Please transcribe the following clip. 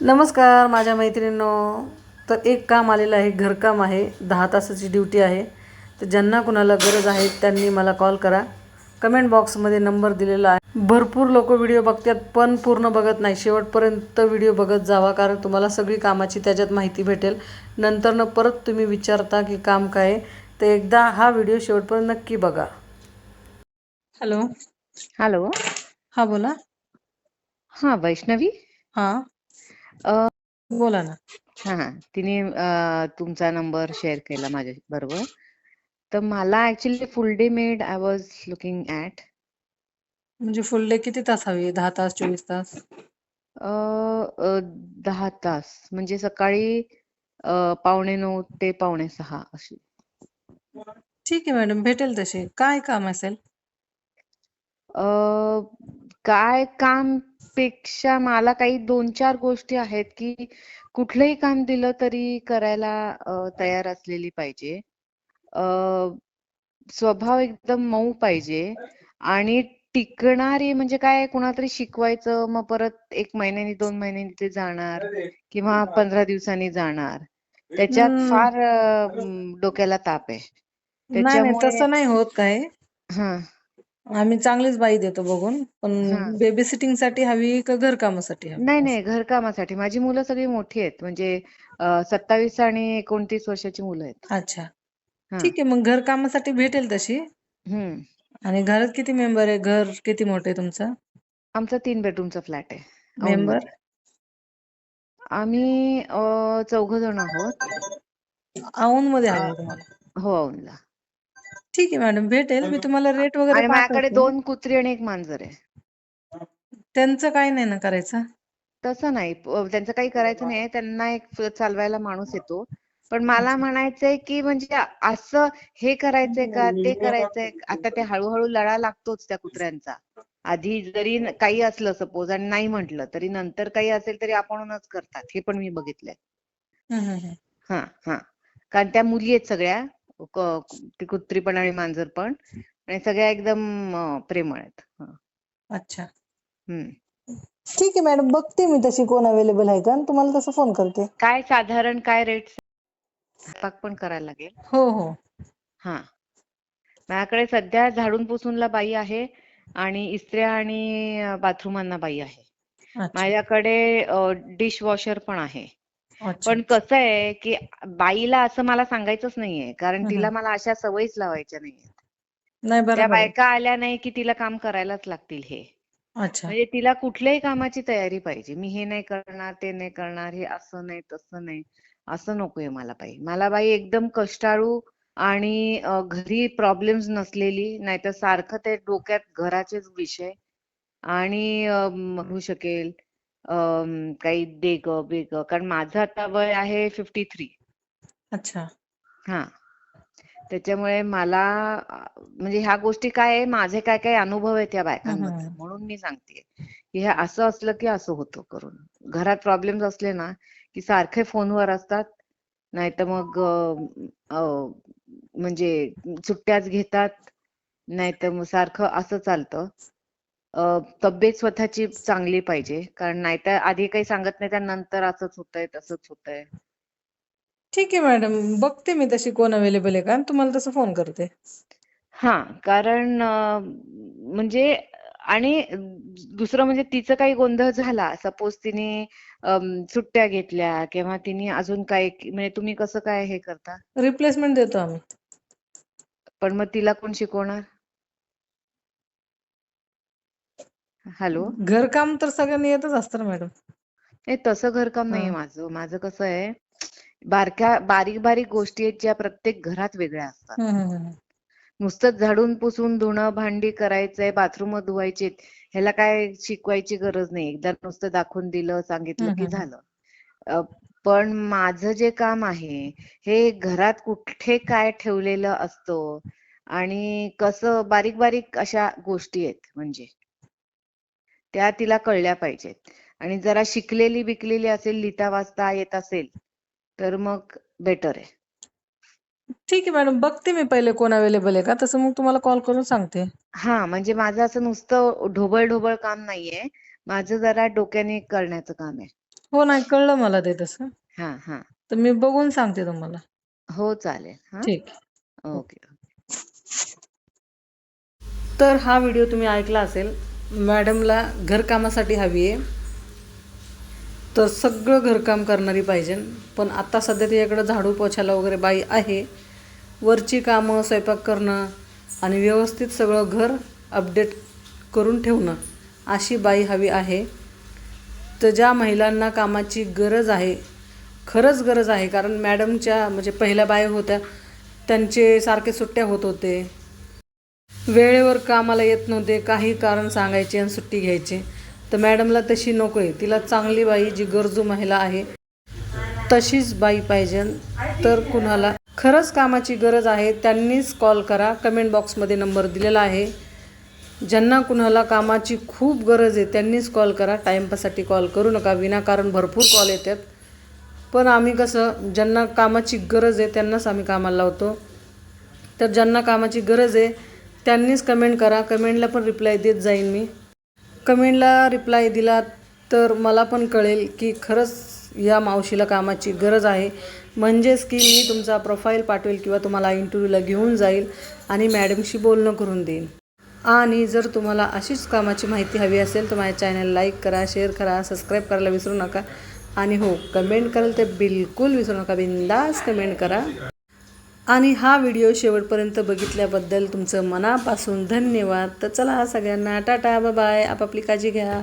नमस्कार माझ्या मैत्रिणींनो. तर एक काम आलेलं आहे घरकाम आहे. दहा तासाची ड्युटी आहे. तर ज्यांना कुणाला गरज आहे त्यांनी मला कॉल करा. कमेंट बॉक्समध्ये नंबर दिलेला आहे. भरपूर लोक व्हिडिओ बघतात पण पूर्ण बघत नाही. शेवटपर्यंत व्हिडिओ बघत जावा कारण तुम्हाला सगळी कामाची त्याच्यात माहिती भेटेल. नंतरनं परत तुम्ही विचारता की काम काय आहे तर एकदा हा व्हिडिओ शेवटपर्यंत नक्की बघा. हॅलो. हॅलो. हा बोला. हा वैष्णवी? हा. अ, बोला ना. हा हा. तिने अ, तुमचा नंबर शेअर केला माझ्या बरोबर. तर मला actually full day made I was looking at म्हणजे फुल डे किती तास हवी? दहा तास चोवीस तास? दहा तास. म्हणजे सकाळी अ, पावणे नऊ ते पावणे सहा अशी. ठीक आहे मॅडम भेटेल तशी. काय काम असेल? अ, काय काम पेक्षा मला काही दोन चार गोष्टी आहेत की कुठलंही काम दिलं तरी करायला तयार असलेली पाहिजे. स्वभाव एकदम मऊ पाहिजे आणि टिकणारी म्हणजे काय कुणातरी शिकवायचं मग परत एक महिन्यानी दोन महिन्यांनी ते जाणार किंवा पंधरा दिवसांनी जाणार. त्याच्यात. फार डोक्याला ताप आहे. त्याच्यामुळे तसं नाही होत काय हा. आम्ही चांगलीच बाई देतो बघून पण हा. बेबी सिटिंगसाठी हवी का घरकामासाठी हवी? नाही. नाही घरकामासाठी. माझी मुलं सगळी मोठी आहेत. म्हणजे सत्तावीस आणि एकोणतीस वर्षाची मुलं आहेत. अच्छा. हा. ठीक आहे मग घरकामासाठी भेटेल तशी? हम्म. आणि घरात किती मेंबर आहे? घर किती मोठं आहे तुमचं? आमचा तीन बेडरूमचा फ्लॅट आहे. मेंबर औंधमध्ये आम्ही चौघ जण आहोत. औंधमध्ये हवे तुम्हाला? हो औंधला ठीक आहे मॅडम भेटेल. मी तुम्हाला रेट वगैरे आणि माझ्याकडे पाठवते दोन कुत्री आणि एक मांजर आहे. त्यांचं काय नाही ना करायचं? तसं नाही. प- त्यांचं काही करायचं नाही. त्यांना एक फ- चालवायला माणूस येतो. पण मला. म्हणायचंय की म्हणजे असं हे करायचंय का? ते करायचंय का? आता ते हळूहळू लळा लागतोच त्या कुत्र्यांचा. आधी जरी न- काही असलं सपोज आणि नाही म्हटलं तरी नंतर काही असेल तरी आपणच करतात. हे पण मी बघितलंय. हम्म, हम्म, हम्म. हा हा. कारण त्या मुली आहेत सगळ्या. ती कुत्री पण आणि मांजर पण. आणि सगळ्या एकदम प्रेमळ आहेत. अच्छा. हम्म. ठीक आहे मॅडम बघते मी तशी कोण अवेलेबल आहे का. आणि तुम्हाला तसं फोन करते. काय साधारण काय रेट पाक पण करायला लागेल? हो हो. हा. माझ्याकडे सध्या झाडून पुसूनला बाई आहे आणि इस्त्र्या आणि बाथरूमांना बाई आहे. अच्छा. माझ्याकडे डिश वॉशर पण आहे. पण कसं आहे की बाईला असं मला सांगायचंच नाहीये कारण तिला. मला अशा सवयीच लावायच्या नाहीये नाही त्या बायका आल्या नाही की तिला काम करायलाच लागतील हे. अच्छा. म्हणजे तिला कुठल्याही कामाची तयारी पाहिजे. मी हे नाही करणार ते नाही करणार हे असं नाही तसं नाही असं नकोय मला बाई. मला बाई एकदम कष्टाळू आणि घरी प्रॉब्लेम्स नसलेली नाहीतर सारखं ते डोक्यात घराचेच विषय आणि अम, होऊ शकेल. काही दे ग बे ग कारण माझं आता वय आहे फिफ्टी थ्री अच्छा. हा. त्याच्यामुळे मला म्हणजे ह्या गोष्टी काय आहे माझे काय काय अनुभव आहेत या हम्म, बायकांबद्दल हम्म. म्हणून मी सांगते की हे असं असलं की असं होतं करून. घरात प्रॉब्लेम्स असले ना की सारखे फोनवर असतात नाहीतर मग म्हणजे सुट्ट्याच घेतात नाहीतर मग सारखं असं चालतं. तब्येत स्वतःची चांगली पाहिजे. कारण नाहीतर आधी काही सांगत नाही त्यानंतर असंच होतंय तसंच होतंय. ठीक आहे मॅडम. बघते मी तशी कोण अवेलेबल आहे का आणि तुम्हाला तसं फोन करते. हा कारण अ, म्हणजे आणि दुसरं म्हणजे तिचं काही गोंधळ झाला. सपोज तिने सुट्ट्या घेतल्या किंवा तिने अजून काय म्हणजे तुम्ही कसं काय हे करता? रिप्लेसमेंट देतो आम्ही. पण मग तिला कोण शिकवणार? हॅलो? घरकाम तर सगळ्यांनी येतच असतं ना मॅडम. नाही तसं घरकाम नाहीये हा. माझं. माझं कसं आहे बारक्या बारीक बारीक गोष्टी आहेत ज्या प्रत्येक घरात वेगळ्या असतात. नुसतं झाडून पुसून धुणं भांडी करायचंय बाथरूम धुवायचे ह्याला काय शिकवायची गरज नाही. एकदा नुसतं दाखवून दिलं सांगितलं की. झालं. पण माझं जे काम आहे हे घरात कुठे काय ठेवलेलं असतं आणि कसं बारीक बारीक अशा गोष्टी आहेत म्हणजे. त्या तिला कळल्या पाहिजेत. आणि जरा शिकलेली बिकलेली असेल लिहिता वाचता येत असेल तर मग बेटर आहे. ठीक आहे मॅडम बघते मी पहिले कोण अवेलेबल आहे का तसं मग तुम्हाला कॉल करून सांगते. हा म्हणजे माझं असं नुसतं ढोबळ ढोबळ काम नाहीये. माझं जरा डोक्याने करण्याचं काम आहे. हो नाही कळलं मला ते तसं. हां हां. तर मी बघून सांगते तुम्हाला. हो चालेल. हां? ठीक आहे. ओके. तर हा व्हिडिओ तुम्ही ऐकला असेल मॅडमला घरकामासाठी हवी आहे. तर सगळं घरकाम करणारी पाहिजे. पण आता सध्या तिच्याकडं झाडू पोछायला वगैरे बाई आहे. वरची कामं स्वयंपाक करणं आणि व्यवस्थित सगळं घर अपडेट करून ठेवणं अशी बाई हवी आहे. तर ज्या महिलांना कामाची गरज आहे खरंच गरज आहे कारण मॅडमच्या म्हणजे पहिल्या बाया होत्या त्यांचे सारखे सुट्ट्या होत होते. वेळेवर कामाला येत नव्हते काही कारण सांगायचे आणि सुट्टी घ्यायची. तर मॅडमला तशी नको आहे. तिला चांगली बाई जी गरजू महिला आहे तशीच बाई पाहिजे. तर कुणाला? खरंच कामाची गरज आहे त्यांनीच कॉल करा. कमेंट बॉक्समध्ये नंबर दिलेला आहे. ज्यांना कुणाला कामाची खूप गरज आहे त्यांनीच कॉल करा. टाईमपाससाठी कॉल करू नका. विनाकारण भरपूर कॉल येतात. पण आम्ही कसं ज्यांना कामाची गरज आहे त्यांनाच आम्ही कामाला लावतो. तर ज्यांना कामाची गरज आहे त्यांनीच कमेंट करा. कमेंटला पण रिप्लाय देत जाईन मी. कमेंटला रिप्लाय दिला तर मला पण कळेल की खरंच या मावशीला कामाची गरज आहे. म्हणजेच की मी तुमचा प्रोफाईल पाठवेल किंवा तुम्हाला इंटरव्ह्यूला घेऊन जाईल आणि मॅडमशी बोलणं करून देईन. आणि जर तुम्हाला अशीच कामाची माहिती हवी असेल तर माझ्या चॅनल लाईक करा शेअर करा सबस्क्राईब करायला विसरू नका. आणि हो कमेंट कराल तर बिलकुल विसरू नका. बिंदास कमेंट करा. आणि हा व्हिडिओ शेवटपर्यंत बघितल्याबद्दल तुमचं मनापासून धन्यवाद. तर चला सगळ्यांना टाटा बाय आपापली काळजी घ्या.